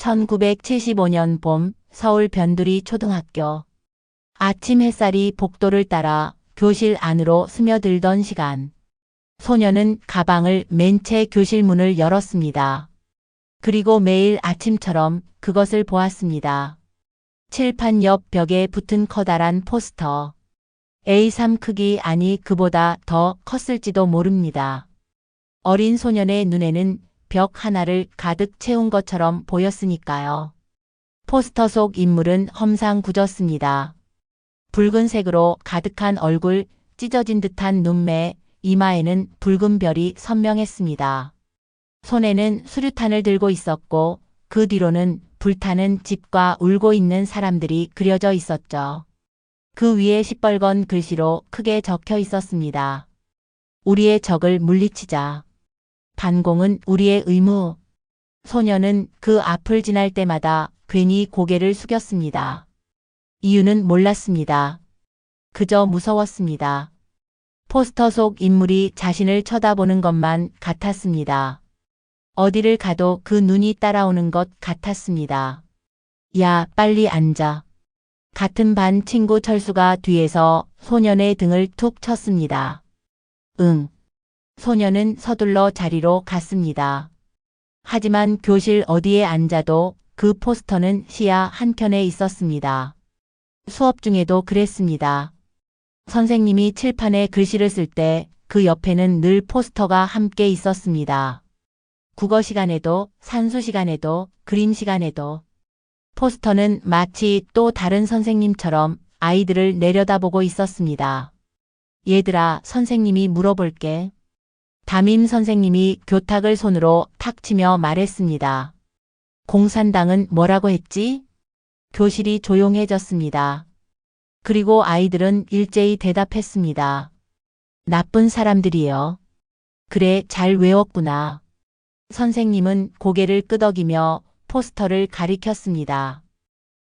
1975년 봄 서울 변두리 초등학교. 아침 햇살이 복도를 따라 교실 안으로 스며들던 시간. 소녀는 가방을 맨 채 교실 문을 열었습니다. 그리고 매일 아침처럼 그것을 보았습니다. 칠판 옆 벽에 붙은 커다란 포스터. A3 크기 아니 그보다 더 컸을지도 모릅니다. 어린 소년의 눈에는 벽 하나를 가득 채운 것처럼 보였으니까요. 포스터 속 인물은 험상궂었습니다. 붉은색으로 가득한 얼굴, 찢어진 듯한 눈매, 이마에는 붉은 별이 선명했습니다. 손에는 수류탄을 들고 있었고 그 뒤로는 불타는 집과 울고 있는 사람들이 그려져 있었죠. 그 위에 시뻘건 글씨로 크게 적혀 있었습니다. 우리의 적을 물리치자. 반공은 우리의 의무. 소녀는 그 앞을 지날 때마다 괜히 고개를 숙였습니다. 이유는 몰랐습니다. 그저 무서웠습니다. 포스터 속 인물이 자신을 쳐다보는 것만 같았습니다. 어디를 가도 그 눈이 따라오는 것 같았습니다. 야, 빨리 앉아. 같은 반 친구 철수가 뒤에서 소년의 등을 툭 쳤습니다. 응. 소년은 서둘러 자리로 갔습니다. 하지만 교실 어디에 앉아도 그 포스터는 시야 한켠에 있었습니다. 수업 중에도 그랬습니다. 선생님이 칠판에 글씨를 쓸 때 그 옆에는 늘 포스터가 함께 있었습니다. 국어 시간에도, 산수 시간에도, 그림 시간에도. 포스터는 마치 또 다른 선생님처럼 아이들을 내려다보고 있었습니다. 얘들아, 선생님이 물어볼게. 담임 선생님이 교탁을 손으로 탁 치며 말했습니다. 공산당은 뭐라고 했지? 교실이 조용해졌습니다. 그리고 아이들은 일제히 대답했습니다. 나쁜 사람들이요. 그래, 잘 외웠구나. 선생님은 고개를 끄덕이며 포스터를 가리켰습니다.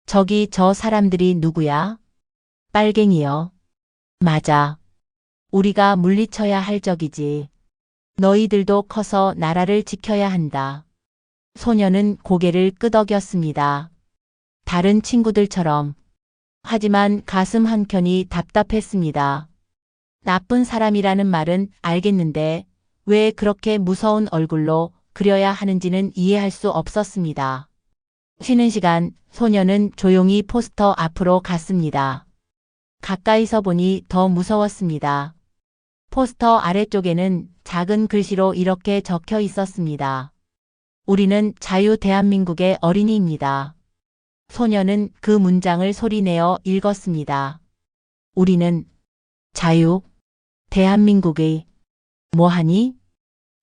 저기 저 사람들이 누구야? 빨갱이요. 맞아. 우리가 물리쳐야 할 적이지. 너희들도 커서 나라를 지켜야 한다. 소녀는 고개를 끄덕였습니다. 다른 친구들처럼. 하지만 가슴 한켠이 답답했습니다. 나쁜 사람이라는 말은 알겠는데 왜 그렇게 무서운 얼굴로 그려야 하는지는 이해할 수 없었습니다. 쉬는 시간 소녀는 조용히 포스터 앞으로 갔습니다. 가까이서 보니 더 무서웠습니다. 포스터 아래쪽에는 작은 글씨로 이렇게 적혀 있었습니다. 우리는 자유 대한민국의 어린이입니다. 소녀는 그 문장을 소리내어 읽었습니다. 우리는 자유 대한민국의 뭐하니?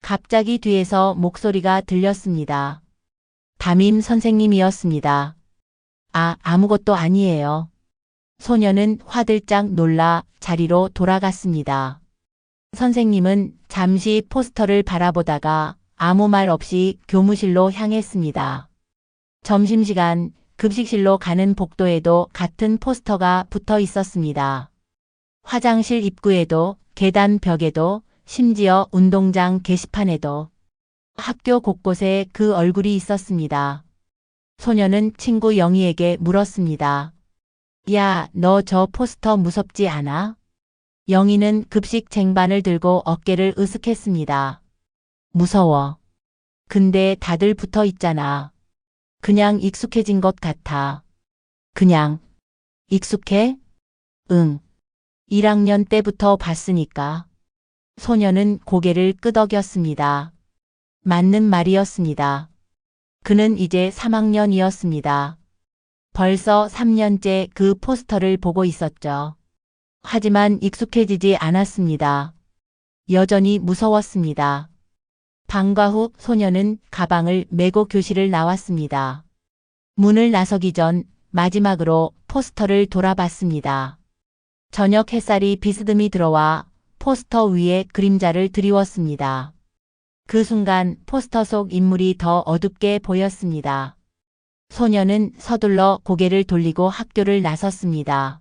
갑자기 뒤에서 목소리가 들렸습니다. 담임 선생님이었습니다. 아, 아무것도 아니에요. 소녀는 화들짝 놀라 자리로 돌아갔습니다. 선생님은 잠시 포스터를 바라보다가 아무 말 없이 교무실로 향했습니다. 점심시간 급식실로 가는 복도에도 같은 포스터가 붙어 있었습니다. 화장실 입구에도 계단 벽에도 심지어 운동장 게시판에도 학교 곳곳에 그 얼굴이 있었습니다. 소녀는 친구 영희에게 물었습니다. 야, 너 저 포스터 무섭지 않아? 영희는 급식 쟁반을 들고 어깨를 으쓱했습니다. 무서워. 근데 다들 붙어 있잖아. 그냥 익숙해진 것 같아. 그냥 익숙해? 응. 1학년 때부터 봤으니까. 소녀는 고개를 끄덕였습니다. 맞는 말이었습니다. 그는 이제 3학년이었습니다. 벌써 3년째 그 포스터를 보고 있었죠. 하지만 익숙해지지 않았습니다. 여전히 무서웠습니다. 방과 후 소녀는 가방을 메고 교실을 나왔습니다. 문을 나서기 전 마지막으로 포스터를 돌아봤습니다. 저녁 햇살이 비스듬히 들어와 포스터 위에 그림자를 드리웠습니다. 그 순간 포스터 속 인물이 더 어둡게 보였습니다. 소녀는 서둘러 고개를 돌리고 학교를 나섰습니다.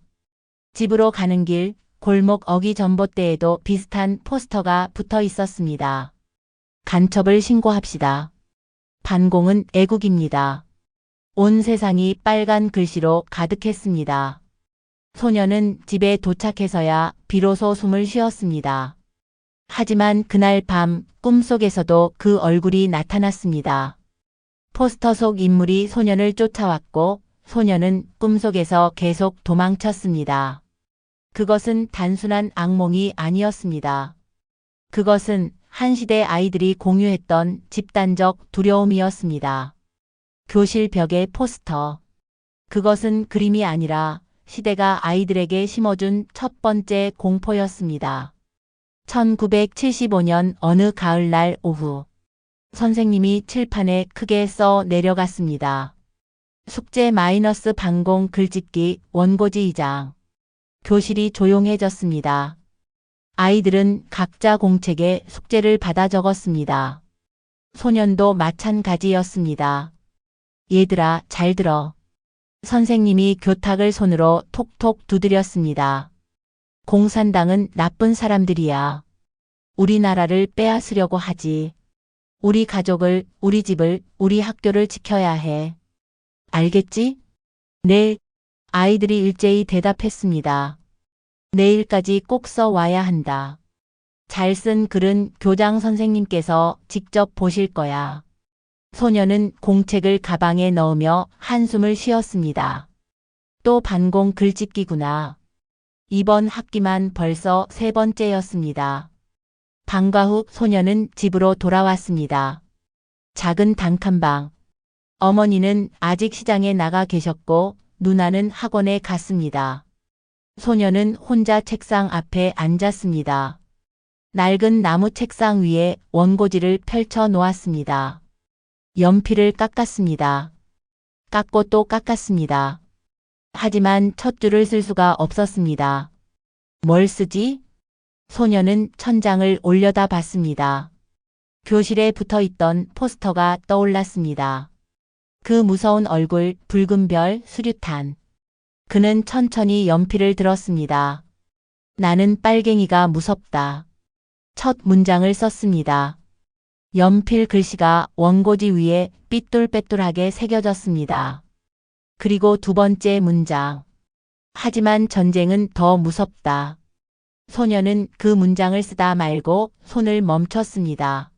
집으로 가는 길 골목 어기 전봇대에도 비슷한 포스터가 붙어 있었습니다. 간첩을 신고합시다. 반공은 애국입니다. 온 세상이 빨간 글씨로 가득했습니다. 소녀는 집에 도착해서야 비로소 숨을 쉬었습니다. 하지만 그날 밤 꿈속에서도 그 얼굴이 나타났습니다. 포스터 속 인물이 소년을 쫓아왔고 소녀는 꿈속에서 계속 도망쳤습니다. 그것은 단순한 악몽이 아니었습니다. 그것은 한 시대 아이들이 공유했던 집단적 두려움이었습니다. 교실 벽의 포스터. 그것은 그림이 아니라 시대가 아이들에게 심어준 첫 번째 공포였습니다. 1975년 어느 가을날 오후 선생님이 칠판에 크게 써 내려갔습니다. 숙제 마이너스 방공 글짓기 원고지 2장. 교실이 조용해졌습니다. 아이들은 각자 공책에 숙제를 받아 적었습니다. 소년도 마찬가지였습니다. 얘들아, 잘 들어. 선생님이 교탁을 손으로 톡톡 두드렸습니다. 공산당은 나쁜 사람들이야. 우리나라를 빼앗으려고 하지. 우리 가족을, 우리 집을, 우리 학교를 지켜야 해. 알겠지? 네. 아이들이 일제히 대답했습니다. 내일까지 꼭 써와야 한다. 잘 쓴 글은 교장 선생님께서 직접 보실 거야. 소녀는 공책을 가방에 넣으며 한숨을 쉬었습니다. 또 반공 글짓기구나. 이번 학기만 벌써 세 번째였습니다. 방과 후 소녀는 집으로 돌아왔습니다. 작은 단칸방. 어머니는 아직 시장에 나가 계셨고 누나는 학원에 갔습니다. 소녀는 혼자 책상 앞에 앉았습니다. 낡은 나무 책상 위에 원고지를 펼쳐 놓았습니다. 연필을 깎았습니다. 깎고 또 깎았습니다. 하지만 첫 줄을 쓸 수가 없었습니다. 뭘 쓰지? 소녀는 천장을 올려다 봤습니다. 교실에 붙어 있던 포스터가 떠올랐습니다. 그 무서운 얼굴, 붉은 별, 수류탄. 그는 천천히 연필을 들었습니다. 나는 빨갱이가 무섭다. 첫 문장을 썼습니다. 연필 글씨가 원고지 위에 삐뚤빼뚤하게 새겨졌습니다. 그리고 두 번째 문장. 하지만 전쟁은 더 무섭다. 소녀는 그 문장을 쓰다 말고 손을 멈췄습니다.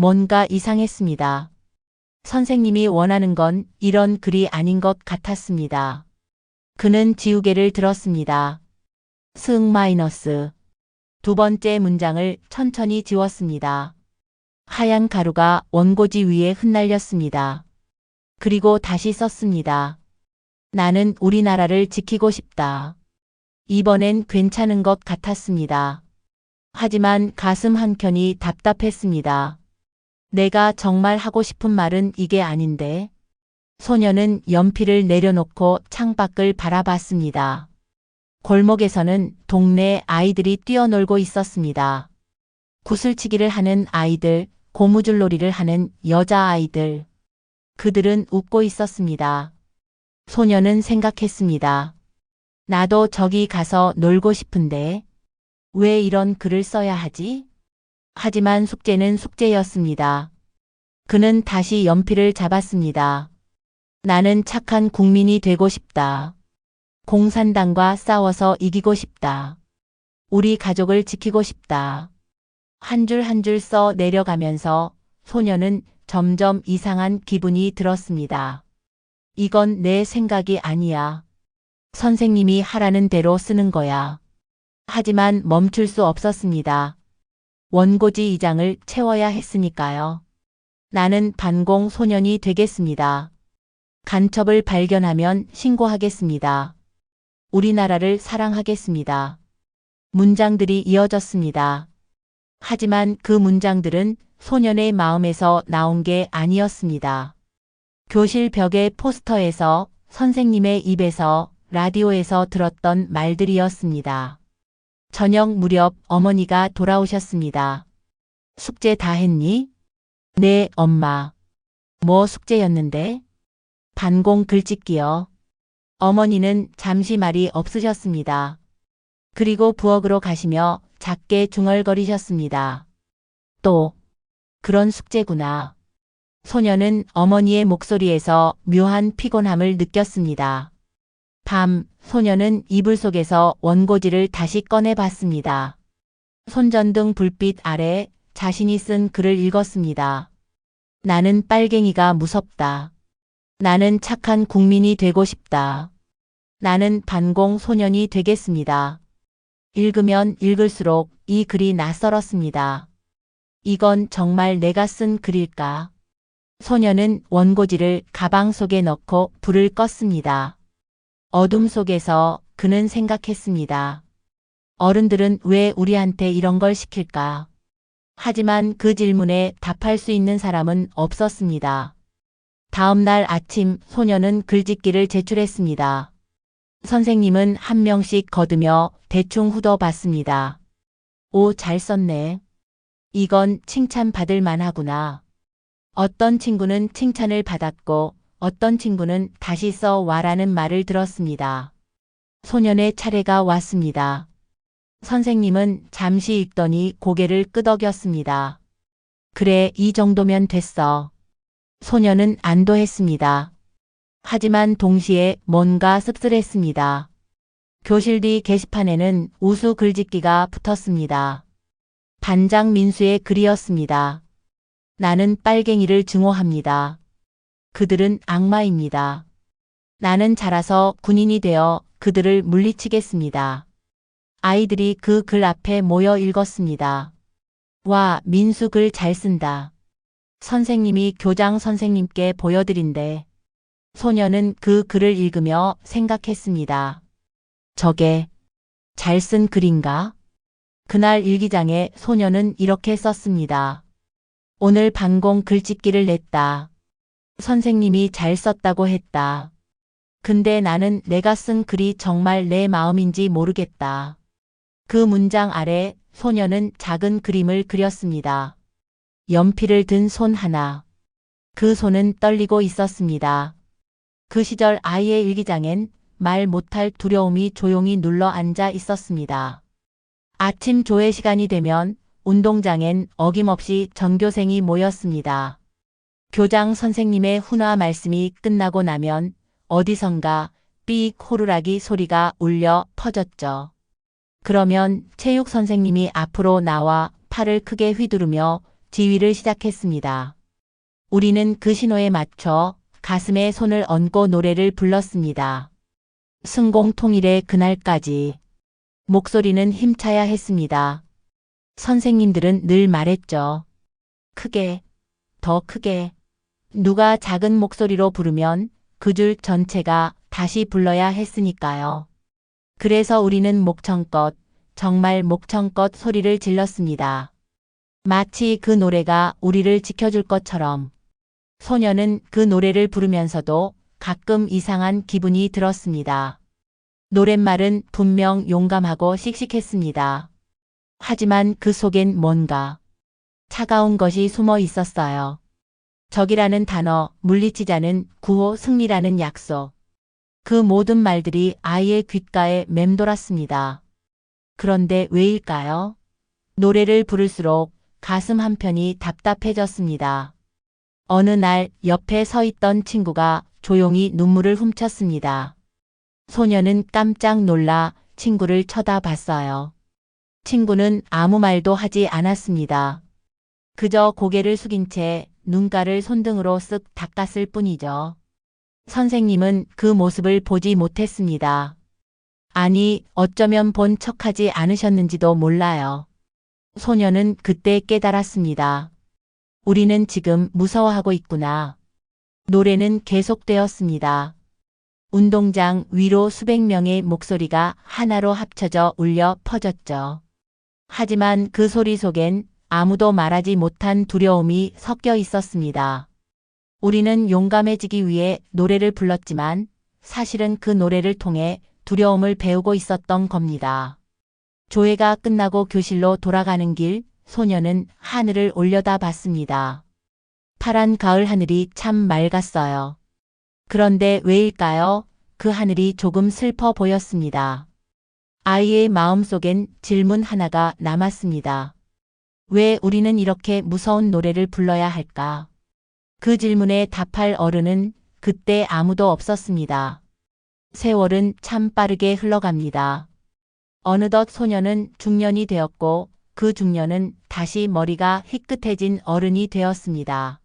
뭔가 이상했습니다. 선생님이 원하는 건 이런 글이 아닌 것 같았습니다. 그는 지우개를 들었습니다. 승 마이너스. 두 번째 문장을 천천히 지웠습니다. 하얀 가루가 원고지 위에 흩날렸습니다. 그리고 다시 썼습니다. 나는 우리나라를 지키고 싶다. 이번엔 괜찮은 것 같았습니다. 하지만 가슴 한켠이 답답했습니다. 내가 정말 하고 싶은 말은 이게 아닌데. 소녀는 연필을 내려놓고 창밖을 바라봤습니다. 골목에서는 동네 아이들이 뛰어놀고 있었습니다. 구슬치기를 하는 아이들, 고무줄놀이를 하는 여자아이들. 그들은 웃고 있었습니다. 소녀는 생각했습니다. 나도 저기 가서 놀고 싶은데 왜 이런 글을 써야 하지? 하지만 숙제는 숙제였습니다. 그는 다시 연필을 잡았습니다. 나는 착한 국민이 되고 싶다. 공산당과 싸워서 이기고 싶다. 우리 가족을 지키고 싶다. 한 줄 한 줄 써 내려가면서 소녀는 점점 이상한 기분이 들었습니다. 이건 내 생각이 아니야. 선생님이 하라는 대로 쓰는 거야. 하지만 멈출 수 없었습니다. 원고지 2장을 채워야 했으니까요. 나는 반공 소년이 되겠습니다. 간첩을 발견하면 신고하겠습니다. 우리나라를 사랑하겠습니다. 문장들이 이어졌습니다. 하지만 그 문장들은 소년의 마음에서 나온 게 아니었습니다. 교실 벽의 포스터에서 선생님의 입에서 라디오에서 들었던 말들이었습니다. 저녁 무렵 어머니가 돌아오셨습니다. 숙제 다 했니? 네, 엄마. 뭐 숙제였는데? 반공 글짓기요. 어머니는 잠시 말이 없으셨습니다. 그리고 부엌으로 가시며 작게 중얼거리셨습니다. 또, 그런 숙제구나. 소녀는 어머니의 목소리에서 묘한 피곤함을 느꼈습니다. 밤, 소녀는 이불 속에서 원고지를 다시 꺼내 봤습니다. 손전등 불빛 아래 자신이 쓴 글을 읽었습니다. 나는 빨갱이가 무섭다. 나는 착한 국민이 되고 싶다. 나는 반공 소년이 되겠습니다. 읽으면 읽을수록 이 글이 낯설었습니다. 이건 정말 내가 쓴 글일까? 소녀는 원고지를 가방 속에 넣고 불을 껐습니다. 어둠 속에서 그는 생각했습니다. 어른들은 왜 우리한테 이런 걸 시킬까? 하지만 그 질문에 답할 수 있는 사람은 없었습니다. 다음 날 아침 소녀는 글짓기를 제출했습니다. 선생님은 한 명씩 거두며 대충 후둬봤습니다. 오, 잘 썼네. 이건 칭찬받을 만하구나. 어떤 친구는 칭찬을 받았고 어떤 친구는 다시 써 와라는 말을 들었습니다. 소년의 차례가 왔습니다. 선생님은 잠시 읽더니 고개를 끄덕였습니다. 그래, 이 정도면 됐어. 소년은 안도했습니다. 하지만 동시에 뭔가 씁쓸했습니다. 교실 뒤 게시판에는 우수 글짓기가 붙었습니다. 반장 민수의 글이었습니다. 나는 빨갱이를 증오합니다. 그들은 악마입니다. 나는 자라서 군인이 되어 그들을 물리치겠습니다. 아이들이 그 글 앞에 모여 읽었습니다. 와, 민수 글 잘 쓴다. 선생님이 교장 선생님께 보여드린대. 소녀는 그 글을 읽으며 생각했습니다. 저게 잘 쓴 글인가? 그날 일기장에 소녀는 이렇게 썼습니다. 오늘 반공 글짓기를 냈다. 선생님이 잘 썼다고 했다. 근데 나는 내가 쓴 글이 정말 내 마음인지 모르겠다. 그 문장 아래 소녀는 작은 그림을 그렸습니다. 연필을 든 손 하나. 그 손은 떨리고 있었습니다. 그 시절 아이의 일기장엔 말 못할 두려움이 조용히 눌러 앉아 있었습니다. 아침 조회 시간이 되면 운동장엔 어김없이 전교생이 모였습니다. 교장 선생님의 훈화 말씀이 끝나고 나면 어디선가 삐 호루라기 소리가 울려 퍼졌죠. 그러면 체육 선생님이 앞으로 나와 팔을 크게 휘두르며 지휘를 시작했습니다. 우리는 그 신호에 맞춰 가슴에 손을 얹고 노래를 불렀습니다. 승공통일의 그날까지 목소리는 힘차야 했습니다. 선생님들은 늘 말했죠. 크게, 더 크게. 누가 작은 목소리로 부르면 그 줄 전체가 다시 불러야 했으니까요. 그래서 우리는 목청껏, 정말 목청껏 소리를 질렀습니다. 마치 그 노래가 우리를 지켜줄 것처럼. 소녀는 그 노래를 부르면서도 가끔 이상한 기분이 들었습니다. 노랫말은 분명 용감하고 씩씩했습니다. 하지만 그 속엔 뭔가 차가운 것이 숨어 있었어요. 적이라는 단어, 물리치자는 구호, 승리라는 약속. 그 모든 말들이 아이의 귓가에 맴돌았습니다. 그런데 왜일까요? 노래를 부를수록 가슴 한편이 답답해졌습니다. 어느 날 옆에 서 있던 친구가 조용히 눈물을 훔쳤습니다. 소녀는 깜짝 놀라 친구를 쳐다봤어요. 친구는 아무 말도 하지 않았습니다. 그저 고개를 숙인 채 눈가를 손등으로 쓱 닦았을 뿐이죠. 선생님은 그 모습을 보지 못했습니다. 아니, 어쩌면 본 척하지 않으셨는지도 몰라요. 소녀는 그때 깨달았습니다. 우리는 지금 무서워하고 있구나. 노래는 계속되었습니다. 운동장 위로 수백 명의 목소리가 하나로 합쳐져 울려 퍼졌죠. 하지만 그 소리 속엔 아무도 말하지 못한 두려움이 섞여 있었습니다. 우리는 용감해지기 위해 노래를 불렀지만 사실은 그 노래를 통해 두려움을 배우고 있었던 겁니다. 조회가 끝나고 교실로 돌아가는 길 소녀는 하늘을 올려다 봤습니다. 파란 가을 하늘이 참 맑았어요. 그런데 왜일까요? 그 하늘이 조금 슬퍼 보였습니다. 아이의 마음속엔 질문 하나가 남았습니다. 왜 우리는 이렇게 무서운 노래를 불러야 할까? 그 질문에 답할 어른은 그때 아무도 없었습니다. 세월은 참 빠르게 흘러갑니다. 어느덧 소녀는 중년이 되었고 그 중년은 다시 머리가 희끗해진 어른이 되었습니다.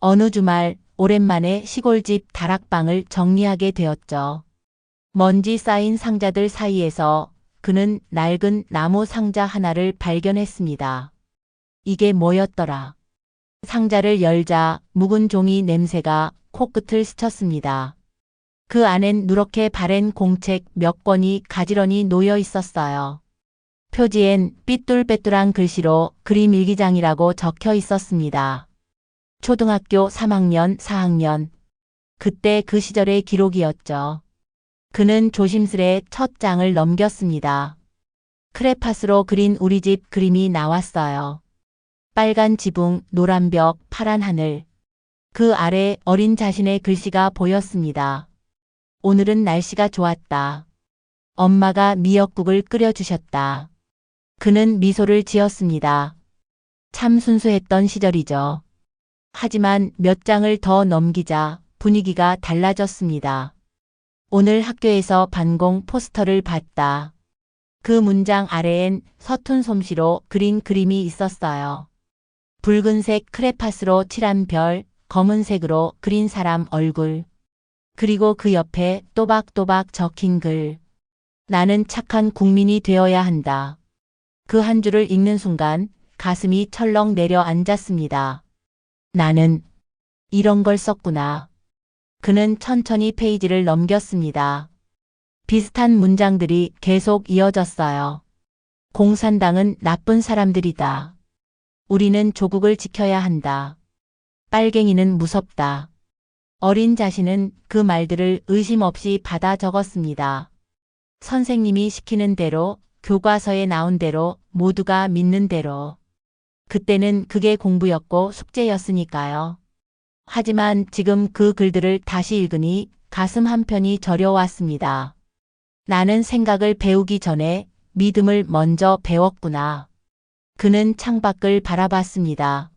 어느 주말 오랜만에 시골집 다락방을 정리하게 되었죠. 먼지 쌓인 상자들 사이에서 그는 낡은 나무 상자 하나를 발견했습니다. 이게 뭐였더라? 상자를 열자 묵은 종이 냄새가 코끝을 스쳤습니다. 그 안엔 누렇게 바랜 공책 몇 권이 가지런히 놓여 있었어요. 표지엔 삐뚤빼뚤한 글씨로 그림 일기장이라고 적혀 있었습니다. 초등학교 3학년, 4학년. 그때 그 시절의 기록이었죠. 그는 조심스레 첫 장을 넘겼습니다. 크레파스로 그린 우리 집 그림이 나왔어요. 빨간 지붕, 노란 벽, 파란 하늘. 그 아래 어린 자신의 글씨가 보였습니다. 오늘은 날씨가 좋았다. 엄마가 미역국을 끓여주셨다. 그는 미소를 지었습니다. 참 순수했던 시절이죠. 하지만 몇 장을 더 넘기자 분위기가 달라졌습니다. 오늘 학교에서 반공 포스터를 봤다. 그 문장 아래엔 서툰 솜씨로 그린 그림이 있었어요. 붉은색 크레파스로 칠한 별, 검은색으로 그린 사람 얼굴. 그리고 그 옆에 또박또박 적힌 글. 나는 착한 국민이 되어야 한다. 그 한 줄을 읽는 순간 가슴이 철렁 내려앉았습니다. 나는 이런 걸 썼구나. 그는 천천히 페이지를 넘겼습니다. 비슷한 문장들이 계속 이어졌어요. 공산당은 나쁜 사람들이다. 우리는 조국을 지켜야 한다. 빨갱이는 무섭다. 어린 자신은 그 말들을 의심 없이 받아 적었습니다. 선생님이 시키는 대로, 교과서에 나온 대로, 모두가 믿는 대로. 그때는 그게 공부였고 숙제였으니까요. 하지만 지금 그 글들을 다시 읽으니 가슴 한편이 저려왔습니다. 나는 생각을 배우기 전에 믿음을 먼저 배웠구나. 그는 창밖을 바라봤습니다.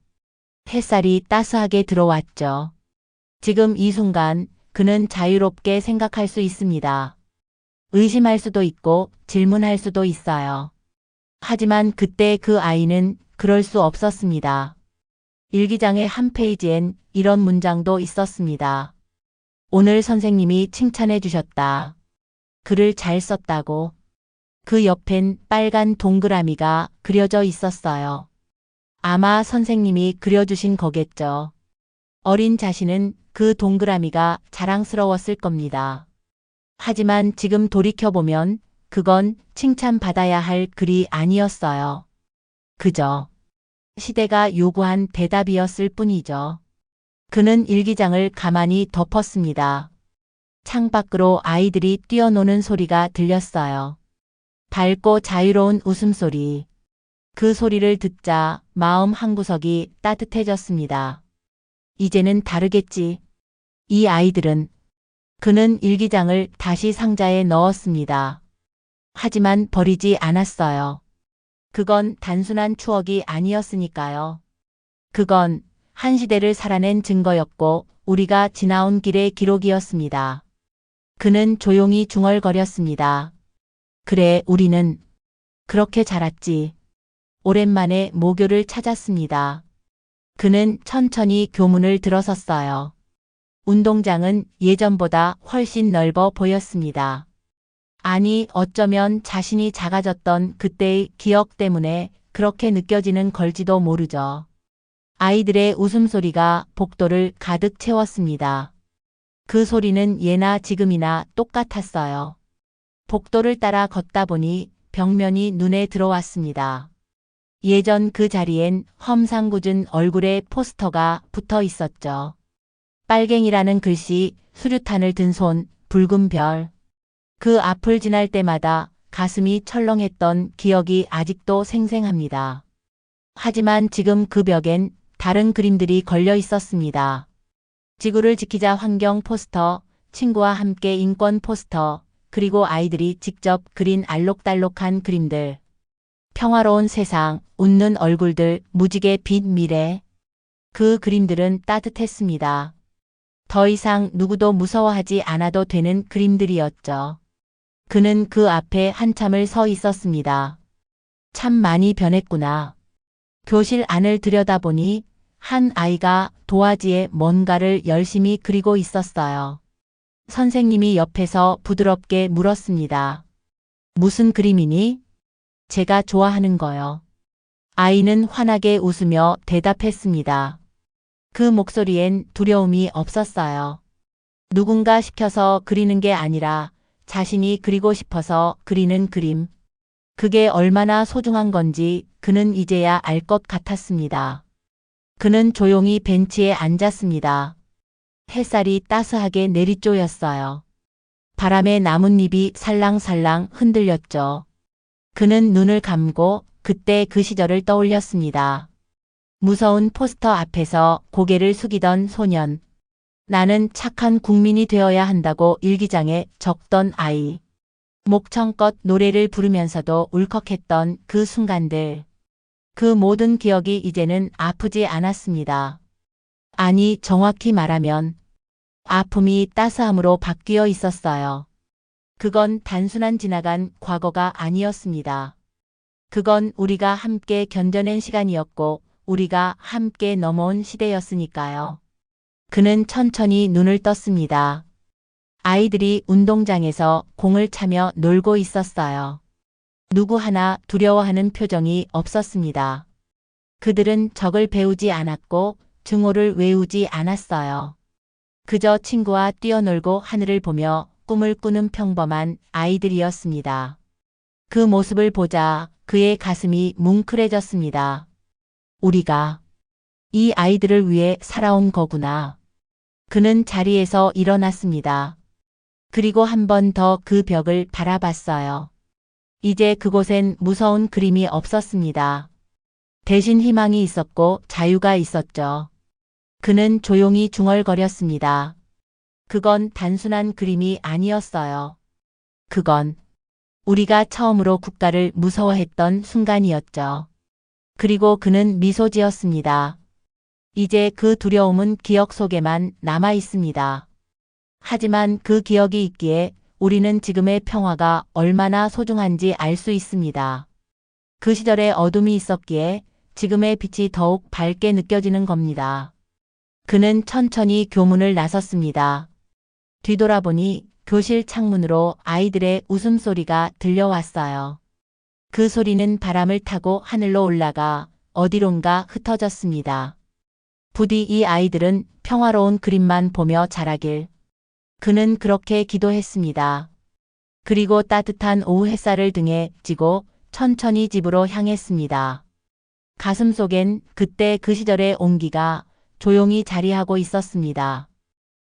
햇살이 따스하게 들어왔죠. 지금 이 순간 그는 자유롭게 생각할 수 있습니다. 의심할 수도 있고 질문할 수도 있어요. 하지만 그때 그 아이는 그럴 수 없었습니다. 일기장의 한 페이지엔 이런 문장도 있었습니다. 오늘 선생님이 칭찬해 주셨다. 글을 잘 썼다고. 그 옆엔 빨간 동그라미가 그려져 있었어요. 아마 선생님이 그려주신 거겠죠. 어린 자신은 그 동그라미가 자랑스러웠을 겁니다. 하지만 지금 돌이켜보면 그건 칭찬받아야 할 글이 아니었어요. 그저 시대가 요구한 대답이었을 뿐이죠. 그는 일기장을 가만히 덮었습니다. 창밖으로 아이들이 뛰어노는 소리가 들렸어요. 밝고 자유로운 웃음소리. 그 소리를 듣자 마음 한구석이 따뜻해졌습니다. 이제는 다르겠지. 이 아이들은 그는 일기장을 다시 상자에 넣었습니다. 하지만 버리지 않았어요. 그건 단순한 추억이 아니었으니까요. 그건 한 시대를 살아낸 증거였고 우리가 지나온 길의 기록이었습니다. 그는 조용히 중얼거렸습니다. 그래, 우리는 그렇게 자랐지. 오랜만에 모교를 찾았습니다. 그는 천천히 교문을 들어섰어요. 운동장은 예전보다 훨씬 넓어 보였습니다. 아니, 어쩌면 자신이 작아졌던 그때의 기억 때문에 그렇게 느껴지는 걸지도 모르죠. 아이들의 웃음소리가 복도를 가득 채웠습니다. 그 소리는 예나 지금이나 똑같았어요. 복도를 따라 걷다 보니 벽면이 눈에 들어왔습니다. 예전 그 자리엔 험상궂은 얼굴의 포스터가 붙어 있었죠. 빨갱이라는 글씨, 수류탄을 든 손, 붉은 별. 그 앞을 지날 때마다 가슴이 철렁했던 기억이 아직도 생생합니다. 하지만 지금 그 벽엔 다른 그림들이 걸려 있었습니다. 지구를 지키자 환경 포스터, 친구와 함께 인권 포스터, 그리고 아이들이 직접 그린 알록달록한 그림들. 평화로운 세상, 웃는 얼굴들, 무지개 빛 미래. 그 그림들은 따뜻했습니다. 더 이상 누구도 무서워하지 않아도 되는 그림들이었죠. 그는 그 앞에 한참을 서 있었습니다. 참 많이 변했구나. 교실 안을 들여다보니 한 아이가 도화지에 뭔가를 열심히 그리고 있었어요. 선생님이 옆에서 부드럽게 물었습니다. 무슨 그림이니? 제가 좋아하는 거요. 아이는 환하게 웃으며 대답했습니다. 그 목소리엔 두려움이 없었어요. 누군가 시켜서 그리는 게 아니라 자신이 그리고 싶어서 그리는 그림. 그게 얼마나 소중한 건지 그는 이제야 알 것 같았습니다. 그는 조용히 벤치에 앉았습니다. 햇살이 따스하게 내리쪼였어요. 바람에 나뭇잎이 살랑살랑 흔들렸죠. 그는 눈을 감고 그때 그 시절을 떠올렸습니다. 무서운 포스터 앞에서 고개를 숙이던 소년. 나는 착한 국민이 되어야 한다고 일기장에 적던 아이. 목청껏 노래를 부르면서도 울컥했던 그 순간들. 그 모든 기억이 이제는 아프지 않았습니다. 아니, 정확히 말하면 아픔이 따스함으로 바뀌어 있었어요. 그건 단순한 지나간 과거가 아니었습니다. 그건 우리가 함께 견뎌낸 시간이었고 우리가 함께 넘어온 시대였으니까요. 그는 천천히 눈을 떴습니다. 아이들이 운동장에서 공을 차며 놀고 있었어요. 누구 하나 두려워하는 표정이 없었습니다. 그들은 적을 배우지 않았고 증오를 외우지 않았어요. 그저 친구와 뛰어놀고 하늘을 보며 꿈을 꾸는 평범한 아이들이었습니다. 그 모습을 보자 그의 가슴이 뭉클해졌습니다. 우리가 이 아이들을 위해 살아온 거구나. 그는 자리에서 일어났습니다. 그리고 한 번 더 그 벽을 바라봤어요. 이제 그곳엔 무서운 그림이 없었습니다. 대신 희망이 있었고 자유가 있었죠. 그는 조용히 중얼거렸습니다. 그건 단순한 그림이 아니었어요. 그건 우리가 처음으로 국가를 무서워했던 순간이었죠. 그리고 그는 미소 지었습니다. 이제 그 두려움은 기억 속에만 남아 있습니다. 하지만 그 기억이 있기에 우리는 지금의 평화가 얼마나 소중한지 알 수 있습니다. 그 시절에 어둠이 있었기에 지금의 빛이 더욱 밝게 느껴지는 겁니다. 그는 천천히 교문을 나섰습니다. 뒤돌아보니 교실 창문으로 아이들의 웃음소리가 들려왔어요. 그 소리는 바람을 타고 하늘로 올라가 어디론가 흩어졌습니다. 부디 이 아이들은 평화로운 그림만 보며 자라길. 그는 그렇게 기도했습니다. 그리고 따뜻한 오후 햇살을 등에 쥐고 천천히 집으로 향했습니다. 가슴 속엔 그때 그 시절의 온기가 조용히 자리하고 있었습니다.